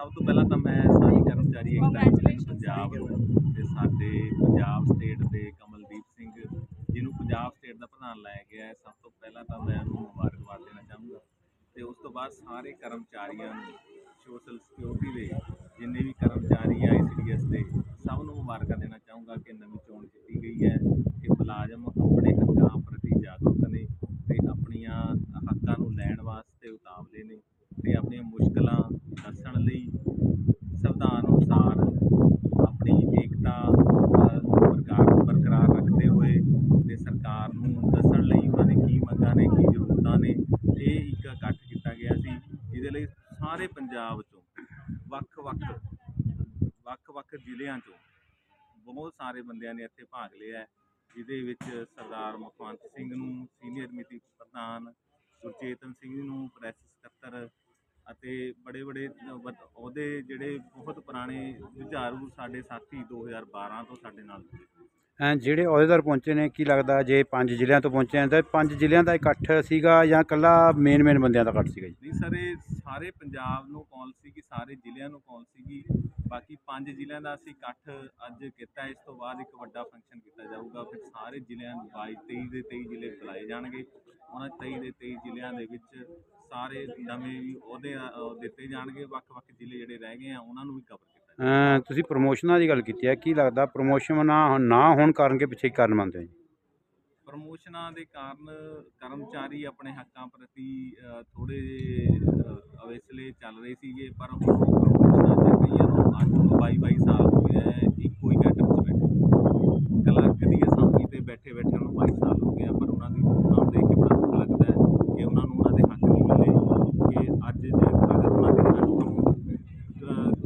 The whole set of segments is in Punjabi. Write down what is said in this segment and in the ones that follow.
ਸਭ ਤੋਂ ਪਹਿਲਾਂ ਤਾਂ ਮੈਂ ਸਾਰੀ ਕਰਮਚਾਰੀ ਏਕਤਾ ਯੂਨੀਅਨ ਪੰਜਾਬ ਤੇ ਸਾਡੇ ਪੰਜਾਬ ਸਟੇਟ ਦੇ ਕਮਲਦੀਪ ਸਿੰਘ ਜਿਹਨੂੰ ਪੰਜਾਬ ਸਟੇਟ ਦਾ ਪ੍ਰਧਾਨ ਲਾਇਆ ਗਿਆ ਹੈ। ਸਭ ਤੋਂ ਪਹਿਲਾਂ ਤਾਂ ਮੈਂ ਉਹਨੂੰ ਮੁਬਾਰਕਬਾਦ ਦੇਣਾ ਚਾਹੂੰਗਾ ਤੇ ਉਸ ਤੋਂ ਬਾਅਦ ਸਾਰੇ ਕਰਮਚਾਰੀਆਂ ਨੂੰ ਸੋਸ਼ਲ ਸਿਕਿਉਰਿਟੀ ਦੇ ਜਿੰਨੇ ਵੀ ਕਰਮਚਾਰੀ ਆ ICDS ਦੇ ਸਭ ਨੂੰ ਮੁਬਾਰਕਾਂ ਦੇਣਾ ਚਾਹੂੰਗਾ ਕਿ ਨਵੀਂ ਚੋਣ ਕੀਤੀ ਗਈ ਹੈ ਕਿ ਮੁਲਾਜ਼ਮ ਆਪਣੇ ਹੱਕਾਂ ਪ੍ਰਤੀ ਜਾਗਰੂਕ ਨੇ ਤੇ ਆਪਣੀਆਂ ਹੱਕਾਂ ਨੂੰ ਲੈਣ ਵਾਸਤੇ ਉਤਾਵਲੇ ਨੇ ਤੇ ਆਪਣੀਆਂ ਮੁਸ਼ਕਲਾਂ ਦੱਸਣ ਲਈ ਸੰਵਿਧਾਨ ਅਨੁਸਾਰ ਆਪਣੀ ਏਕਤਾ ਅ, ਬਰਕਰਾਰ ਬਰਕਰਾਰ ਰੱਖਦੇ ਹੋਏ ਤੇ ਸਰਕਾਰ ਨੂੰ ਦੱਸਣ ਲਈ ਉਹਨਾਂ ਦੇ ਕੀ ਮੰਗਾਂ ਨੇ ਕੀ ਜ਼ਰੂਰਤਾਂ ਨੇ ਇਹ ਇੱਕ ਇਕੱਠ ਕੀਤਾ ਗਿਆ ਸੀ ਜਿਹਦੇ ਲਈ ਸਾਰੇ ਪੰਜਾਬ ਚੋਂ ਵੱਖ-ਵੱਖ ਵੱਖ-ਵੱਖ ਜ਼ਿਲ੍ਹਿਆਂ ਚੋਂ ਬਹੁਤ ਸਾਰੇ ਬੰਦਿਆਂ ਨੇ ਇੱਥੇ ਭਾਗ ਲਿਆ ਜਿਹਦੇ ਵਿੱਚ ਸਰਦਾਰ ਮੁਖਵੰਤ ਸਿੰਘ ਨੂੰ ਸੀਨੀਅਰ ਕਮੇਟੀ ਪ੍ਰਧਾਨ ਸੁਰਚੇਤਨ ਸਿੰਘ ਨੂੰ ਪ੍ਰੈਸ ਸਕੱਤਰ ਅਤੇ ਬੜੇ ਬੜੇ ਅਹੁਦੇ ਜਿਹੜੇ ਬਹੁਤ ਪੁਰਾਣੇ, ਜੁਝਾਰੂ ਸਾਡੇ ਸਾਥੀ 2012 ਤੋਂ ਸਾਡੇ ਨਾਲ ਜੁੜੇ ਜਿਹੜੇ ਅਹੁਦੇਦਾਰ ਪਹੁੰਚੇ ਨੇ, ਕੀ ਲੱਗਦਾ ਜੇ ਪੰਜ ਜ਼ਿਲ੍ਹਿਆਂ ਤੋਂ ਪਹੁੰਚੇ ਨੇ ਤਾਂ ਪੰਜ ਜ਼ਿਲ੍ਹਿਆਂ ਦਾ ਇਕੱਠ ਸੀਗਾ ਜਾਂ ਇਕੱਲਾ ਮੇਨ ਮੇਨ ਬੰਦਿਆਂ ਦਾ ਇਕੱਠ ਸੀਗਾ ਜੀ? ਨਹੀਂ ਸਰ, ਇਹ ਸਾਰੇ ਪੰਜਾਬ ਨੂੰ ਕਾਲ ਸੀਗੀ, ਸਾਰੇ ਜ਼ਿਲ੍ਹਿਆਂ ਨੂੰ ਕਾਲ ਸੀਗੀ। ਬਾਕੀ ਪੰਜ ਜ਼ਿਲ੍ਹਿਆਂ ਦਾ ਅਸੀਂ ਇਕੱਠ ਅੱਜ ਕੀਤਾ, ਇਸ ਤੋਂ ਬਾਅਦ ਇੱਕ ਵੱਡਾ ਫੰਕਸ਼ਨ ਕੀਤਾ ਜਾਊਗਾ। ਫਿਰ ਸਾਰੇ ਜ਼ਿਲ੍ਹਿਆਂ ਨੂੰ 22 23 ਦੇ 23 ਜ਼ਿਲ੍ਹੇ ਬੁਲਾਏ ਜਾਣਗੇ। ਉਹਨਾਂ 23 ਦੇ 23 ਜ਼ਿਲ੍ਹਿਆਂ ਦੇ ਵਿੱਚ ਸਾਰੇ ਨਵੇਂ ਵੀ ਅਹੁਦੇ ਦਿੱਤੇ ਜਾਣਗੇ। ਵੱਖ-ਵੱਖ ਜ਼ਿਲ੍ਹੇ ਜਿਹੜੇ ਰਹਿ ਗਏ ਆ, ਉਹਨਾਂ ਨੂੰ ਵੀ ਕਵਰ ਕੀਤਾ ਤੁਸੀਂ ਪ੍ਰਮੋਸ਼ਨਾਂ ਦੀ ਗੱਲ ਕੀਤੀ ਹੈ, ਕੀ ਲੱਗਦਾ ਪ੍ਰਮੋਸ਼ਨ ਨਾ ਨਾ ਹੋਣ ਕਾਰਨ ਕੇ ਪਿੱਛੇ ਕੀ ਕਾਰਨ ਮੰਨਦੇ ਹੋ ਜੀ? ਪ੍ਰਮੋਸ਼ਨਾਂ ਦੇ ਕਾਰਨ ਕਰਮਚਾਰੀ ਆਪਣੇ ਹੱਕਾਂ ਪ੍ਰਤੀ ਥੋੜੇ ਜਿਹੇ ਅਵੇਸਲੇ ਚੱਲ ਰਹੇ ਸੀਗੇ, ਪਰ ਹੁਣ ਪ੍ਰਮੋਸ਼ਨਾਂ ਚੱਲ ਰਹੀਆਂ ਨੂੰ ਅੱਜ ਤੋਂ 22 22 ਸਾਲ ਹੋ ਗਏ ਹੈ ਕੈਟਰ 'ਚ ਬੈਠੇ ਕਲਰਕ ਦੀ ਅਸਾਮੀ ਤੇ ਬੈਠੇ ਬੈਠੇ ਨੂੰ 22 ਸਾਲ ਹੋ ਗਏ ਆ, ਪਰ ਉਹਨਾਂ ਦੀ ਉਹਨਾਂ ਨੂੰ ਦੇਖ ਕੇ ਬੜਾ ਦੁੱਖ ਲੱਗਦਾ ਹੈ ਕਿ ਉਹਨਾਂ ਨੂੰ ਉਹਨਾਂ ਦੇ ਹੱਕ ਨਹੀਂ ਮਿਲੇ ਕਿ ਅੱਜ ਜੇ ਅਗਰ ਉਹਨਾਂ ਦੇ ਅੱਜ ਤੋਂ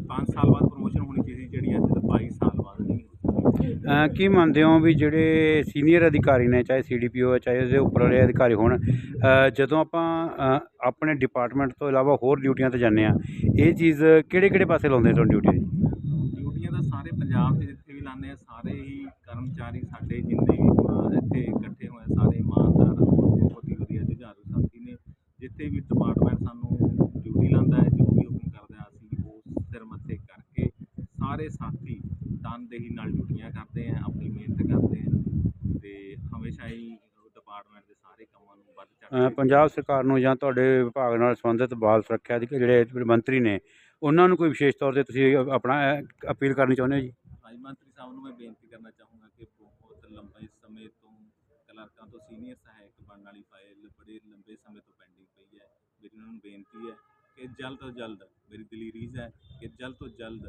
5 ਸਾਲ ਬਾਅਦ ਪ੍ਰਮੋਸ਼ਨ ਹੋਣੀ ਚਾਹੀਦੀ ਜਿਹੜੀ ਅੱਜ ਤੋਂ 22 ਸਾਲ ਬਾਅਦ ਨਹੀਂ ਹੋਈ ਅ, ਕੀ ਮੰਨਦੇ ਹੋ ਵੀ ਜਿਹੜੇ ਸੀਨੀਅਰ ਅਧਿਕਾਰੀ ਨੇ, ਚਾਹੇ ਸੀਡੀਪੀਓ ਹੈ ਚਾਹੇ ਉਹਦੇ ਉੱਪਰ ਵਾਲੇ ਅਧਿਕਾਰੀ ਹੋਣ ਜਦੋਂ ਆਪਾਂ ਆਪਣੇ ਡਿਪਾਰਟਮੈਂਟ ਤੋਂ ਇਲਾਵਾ ਹੋਰ ਡਿਊਟੀਆਂ ਤੇ ਜਾਂਦੇ ਆ ਇਹ ਚੀਜ਼ ਕਿਹੜੇ ਕਿਹੜੇ ਪਾਸੇ ਲਾਉਂਦੇ ਤੁਹਾਨੂੰ ਡਿਊਟੀ ਜੀ ਡਿਊਟੀਆਂ ਤਾਂ ਸਾਰੇ ਪੰਜਾਬ 'ਚ ਜਿੱਥੇ ਵੀ ਲਾਉਂਦੇ ਆ ਸਾਰੇ ਹੀ ਕਰਮਚਾਰੀ ਸਾਡੇ ਜਿੰਨੇ ਵੀ ਇੱਥੇ ਇਕੱਠੇ ਹੋਏ ਸਾਰੇ ਇਮਾਨਦਾਰ, ਬਹੁਤ ਹੀ ਵਧੀਆ ਜੁਝਾਰੂ ਸਾਥੀ ਨੇ, ਜਿੱਥੇ ਵੀ ਡਿਪਾਰਟਮੈਂਟ ਸਾਨੂੰ ਡਿਊਟੀ ਲਾਉਂਦਾ ਹੈ, ਜੋ ਵੀ ਹੁਕਮ ਕਰਦਾ ਅਸੀਂ ਉਹ ਸਿਰ ਮੱਥੇ ਕਰਕੇ ਸਾਰੇ ਸਾਥੀ ਤਨਦੇਹੀ ਨਾਲ ਡਿਊਟੀਆਂ ਕਰਦੇ ਆ ਆਪਣੀ ਮਿਹਨਤ ਕਰਦੇ ਆ ਤੇ ਹਮੇਸ਼ਾ ਹੀ ਡਿਪਾਰਟਮੈਂਟ ਦੇ ਸਾਰੇ ਕੰਮਾਂ ਨੂੰ ਵੱਧ ਚੜ੍ਹ ਕੇ ਪੰਜਾਬ ਸਰਕਾਰ ਨੂੰ ਜਾਂ ਤੁਹਾਡੇ ਵਿਭਾਗ ਨਾਲ ਸੰਬੰਧਿਤ ਬਾਲ ਸੁਰੱਖਿਆ ਦੇ ਜਿਹੜੇ ਮੰਤਰੀ ਨੇ ਉਹਨਾਂ ਨੂੰ ਕੋਈ ਵਿਸ਼ੇਸ਼ ਤੌਰ ਤੇ ਤੁਸੀਂ ਆਪਣਾ ਅਪੀਲ ਕਰਨੀ ਚਾਹੁੰਦੇ ਹੋ ਜੀ? ਹਾਈ ਮੰਤਰੀ ਸਾਹਿਬ ਨੂੰ ਮੈਂ ਬੇਨਤੀ ਕਰਨਾ ਚਾਹੂੰਗਾ ਕਿ ਬਹੁਤ ਲੰਬੇ ਸਮੇਂ ਤੋਂ ਕਲਰਕਾਂ ਤੋਂ ਸੀਨੀਅਰ ਸਹਾਇਕ ਬਣਨ ਵਾਲੀ ਫਾਈਲ ਬੜੇ ਲੰਬੇ ਸਮੇਂ ਤੋਂ ਪੈਂਡਿੰਗ ਪਈ ਹੈ। ਮੇਰੀ ਉਹਨਾਂ ਨੂੰ ਬੇਨਤੀ ਹੈ ਕਿ ਜਲਦ ਤੋਂ ਜਲਦ ਮੇਰੀ ਦਿਲੀ ਰੀਜ਼ ਹੈ ਕਿ ਜਲਦ ਤੋਂ ਜਲਦ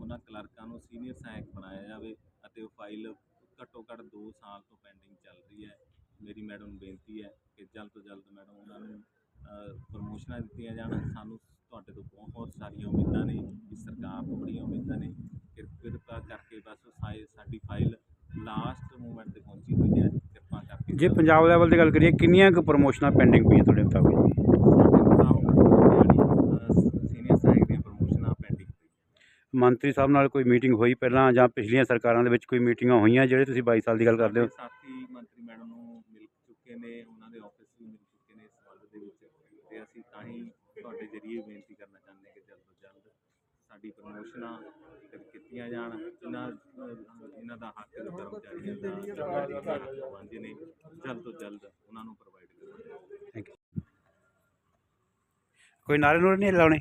ਉਹਨਾਂ ਕਲਰਕਾਂ ਨੂੰ ਸੀਨੀਅਰ ਸਹਾਇਕ ਬਣਾਇਆ ਜਾਵੇ ਅਤੇ ਉਹ ਫਾਈਲ ਘੱਟੋ ਘੱਟ 2 ਸਾਲ ਤੋਂ ਪੈਂਡਿੰਗ ਚੱਲ ਰਹੀ ਹੈ। ਮੇਰੀ ਮੈਡਮ ਨੂੰ ਬੇਨਤੀ ਹੈ ਕਿ ਜਲਦ ਤੋਂ ਜਲਦ ਮੈਡਮ ਉਹਨਾਂ ਨੂੰ ਪ੍ਰਮੋਸ਼ਨਾਂ ਦਿੱਤੀਆਂ ਜਾਣ। ਸਾਨੂੰ ਤੁਹਾਡੇ ਤੋਂ ਬਹੁਤ ਸਾਰੀਆਂ ਉਮੀਦਾਂ ਨੇ ਕਿ ਸਰਕਾਰ ਤੋਂ ਬੜੀਆਂ ਉਮੀਦਾਂ ਨੇ। ਕਿਰ- ਕਿਰਪਾ ਕਰਕੇ ਬਸ ਸਾਈ ਸਾਡੀ ਫਾਈਲ ਲਾਸਟ ਮੂਮੈਂਟ ਤੇ ਪਹੁੰਚੀ ਹੋਈ ਹੈ। ਕਿਰਪਾ ਕਰਕੇ ਜੇ ਪੰਜਾਬ ਲੈਵਲ ਦੀ ਗੱਲ ਕਰੀਏ, ਕਿੰਨੀਆਂ ਕੁ ਪ੍ਰਮੋਸ਼ਨਾਂ ਪੈਂਡਿੰਗ ਪਈਆਂ ਤੁਹਾਡੇ ਮੁਤਾਬਕ ਜੀ ਸੀਨੀਅਰ ਸਹਾਇਕ ਦੀਆਂ ਪ੍ਰਮੋਸ਼ਨਾਂ ਪੈਂਡਿੰਗ ਪਈ ਮੰਤਰੀ ਸਾਹਿਬ ਨਾਲ ਕੋਈ ਮੀਟਿੰਗ ਹੋਈ ਪਹਿਲਾਂ ਜਾਂ ਪਿਛਲੀਆਂ ਸਰਕਾਰਾਂ ਦੇ ਵਿੱਚ ਕੋਈ ਮੀਟਿੰਗਾਂ ਹੋਈਆਂ ਜਿਹੜੇ ਤੁਸੀਂ 22 ਸਾਲ ਦੀ ਗੱਲ ਕਰਦੇ ਹੋ? ਸਾਥੀ ਮੰਤਰੀ ਮੈਡਮ ਨੂੰ ਮਿਲ ਚੁੱਕੇ ਨੇ ਉਹਨਾਂ ਦੇ ਆਫਿਸ ਵੀ ਮਿਲ ਚੁੱਕੇ ਨੇ ਇਸ ਸੰਬੰਧ ਦੇ ਵਿੱਚ ਤੇ ਅਸੀਂ ਤਾਂ ਹੀ ਤੁਹਾਡੇ ਜਰੀਏ ਬੇਨਤੀ ਕਰਨਾ ਚਾਹੁੰਦੇ ਹਾਂ ਕਿ ਜਲਦ ਤੋਂ ਜਲਦ ਸਾਡੀ ਪ੍ਰਮੋਸ਼ਨਾਂ ਕੀਤੀਆਂ ਜਾਣ ਇਹਨਾਂ ਅਹ, ਇਹਨਾਂ ਦਾ ਹੱਕ ਕਰਮਚਾਰੀਆਂ ਦਾ ਵਾਂਝੇ ਨੇ ਜਲਦ ਤੋਂ ਜਲਦ ਉਹਨਾਂ ਨੂੰ ਪ੍ਰੋਵਾਈਡ ਕਰੋ ਥੈਂਕ ਯੂ ਕੋਈ ਨਾਰੇ ਨੂਰੇ ਨਹੀਂ ਲਾਉਣੇ?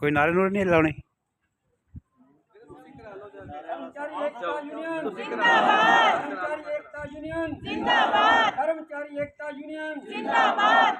ਕੋਈ ਨਾਰੇ ਨੂਰੇ ਨਹੀਂ ਲਾਉਣੇ? ਜ਼ਿੰਦਾਬਾਦ। ਕਰਮਚਾਰੀ ਏਕਤਾ ਯੂਨੀਅਨ। ਜ਼ਿੰਦਾਬਾਦ। ਕਰਮਚਾਰੀ ਏਕਤਾ ਯੂਨੀਅਨ। ਜ਼ਿੰਦਾਬਾਦ।